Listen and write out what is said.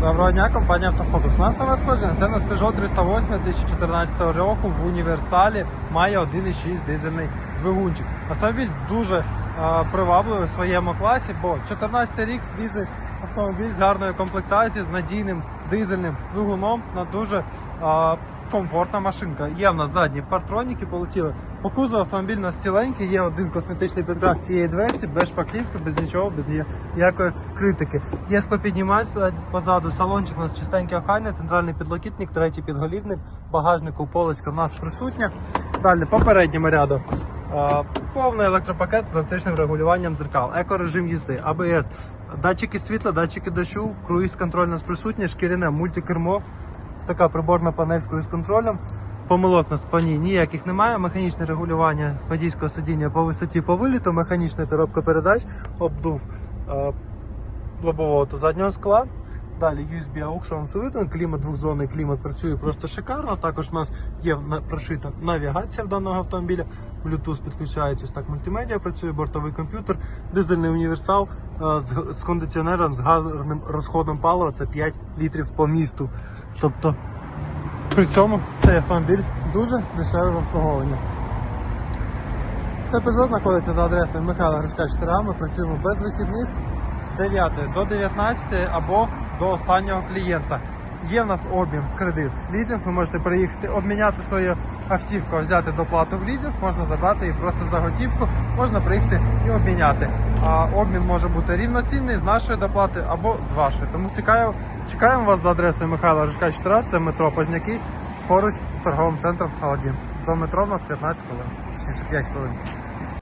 Доброго дня, компанія Автофокус. У нас нове надходження. Це у нас Peugeot 308 2014 року в універсалі. Має 1,6 дизельний двигунчик. Автомобіль дуже е, привабливий у своєму класі, бо 14 рік свіжий автомобіль з гарною комплектацією, з надійним дизельним двигуном на дуже е, комфортна машинка. Є в нас задні партроніки, полетіли. По кузову автомобіль у нас ціленький, є один косметичний підкрас цієї дверці, без шпаклівки, без нічого, без ніякої критики. Є склопіднімач позаду, салончик у нас чистенький охайний, центральний підлокітник, третій підголівник, багажнику полочка в нас присутня. Далі по передньому ряду. Повний електропакет з електричним регулюванням зеркал, екорежим їзди, АБС, датчики світла, датчики дощу, круїз контроль нас присутній, шкіряне мультикермо, Така приборна панель з круїз-контролем. Помилок по ній ніяких немає. Механічне регулювання водійського сидіння по висоті по виліту, механічна коробка передач, обдув е, лобового та заднього скла. Далі USB AUX вам клімат двохзонний, клімат працює просто шикарно. Також у нас є прошита навігація в даного автомобіля. Bluetooth підключається, так мультимедіа працює, бортовий комп'ютер, дизельний універсал з, з кондиціонером, з газовим розходом палива це 5 літрів по місту. Тобто при цьому цей автомобіль дуже дешевий в обслуговуванні. Це Peugeot знаходиться за адресою Михайла Гришка 4А. Ми працюємо без вихідних з 9 до 19 або до останнього клієнта. Є в нас обмін, кредит, лізинг. Ви можете приїхати, обміняти свою автівку, взяти доплату в лізинг, можна забрати їх просто за готівку, можна приїхати і обміняти. А обмін може бути рівноцінний з нашої доплати або з вашої. Тому чекаю, чекаємо вас за адресою Михайла Гришка 4А, це метро Позняки, поруч з торговим центром Аладдін. До метро у нас 15 хвилин, точніше 5 хвилин.